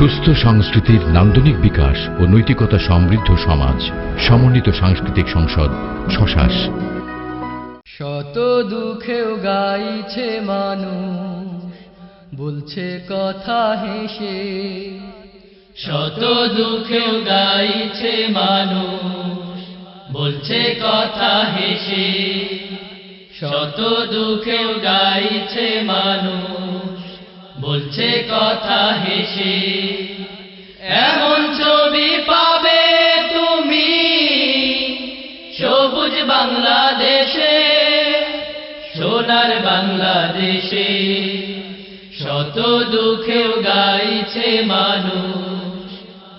সুস্থ সংস্কৃতির নান্দনিক বিকাশ ও নৈতিকতা সমৃদ্ধ সমাজ, সমন্বিত সাংস্কৃতিক সংসদ শশাস শত দুঃখেও গাইছে মানুষ, বলছে কথা হেসে। শত দুঃখেও গাইছে মানুষ, বলছে কথা হেসে। শত দুঃখেও গাইছে মানুষ বলছে কথা হেসে, এমন ছবি পাবে তুমি সবুজ বাংলাদেশে, সোনার বাংলাদেশে। শত দুঃখেও গাইছে মানুষ,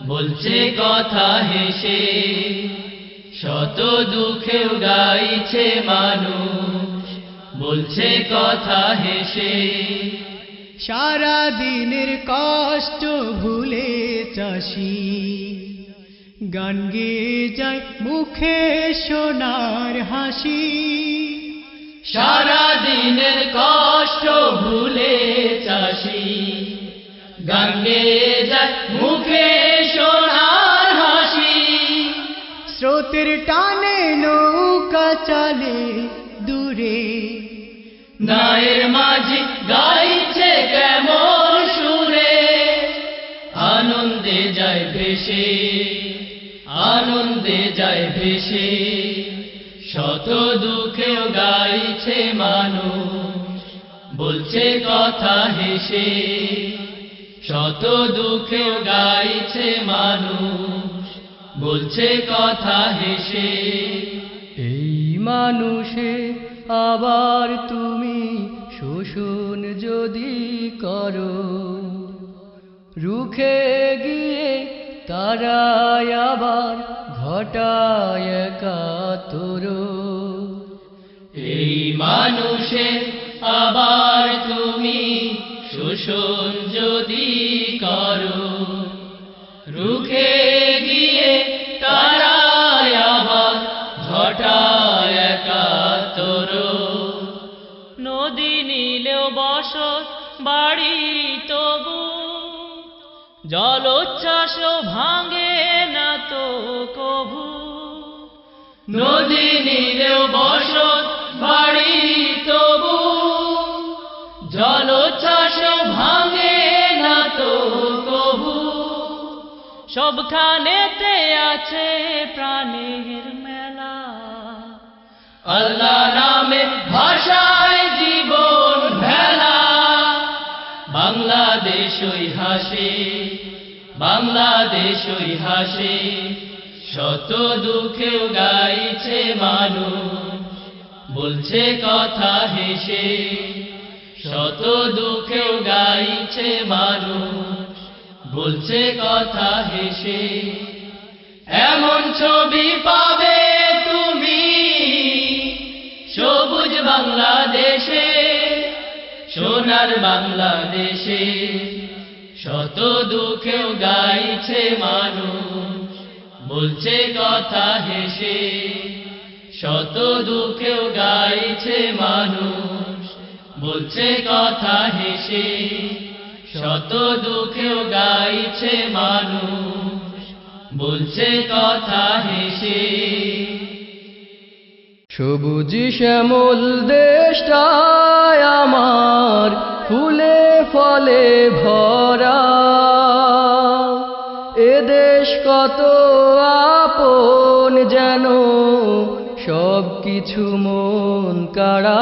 বলছে কথা হেসে। শত দুঃখেও গাইছে মানুষ, বলছে কথা হেসে। সারা দিনের কষ্ট ভুলে চাষি। গান গেয়ে যায় মুখে সোনার হাসি। সারা দিনের কষ্ট ভুলে চাষি। গান গাঙ্গে যায় মুখে সোনার হাসি। স্রোতের টানে নৌকা চলে দূরে। নায়ের মাঝি গাইছে কেমন সুরে? আনন্দে যায় ভেসে, আনন্দে যায় ভেসে। শত দুঃখেও গাইছে মানুষ, বলছে কথা হেসে। শত দুঃখেও গাইছে মানুষ, বলছে কথা হেসে। এই মানুষে আবার তুমি শোষণ যদি করো, রুখে গিয়ে তারাই আবার ঘটায় একাত্তর এই মানুষে আবার তুমি শোষণ যদি করো, রুখে গিয়ে তারাই আবার ঘটায় বসত বাড়ি তবু। জলোচ্ছ্বাস ভাঙে না তো কভু। নদী নীলেও বসত বাড়ি তবু। জলোচ্ছ্বাস ভাঙে না তো কভু। সবখানেতে আছে প্রাণের মেলা। আল্লাহ নামে ভাষায় বাংলাদেশ হাসে বাংলাদেশ ওই হাসে, শত গাইছে মানুষ, বলছে কথা হেসে, শত দুঃখেও গাইছে মানুষ, বলছে কথা হেসে, এমন ছবি পাবে সোনার বাংলাদেশে শত দুঃখেও গাইছে মানুষ, বলছে কথা হেসে, শত দুঃখেও গাইছে মানুষ, বলছে কথা হেসে, শত দুঃখেও গাইছে মানুষ, বলছে কথা হেসে। সবুজ শ্যামল দেশটায় আমার ফলে ভরা। এদেশ দেশ কত আপন যেন সব কিছু মন কাড়া।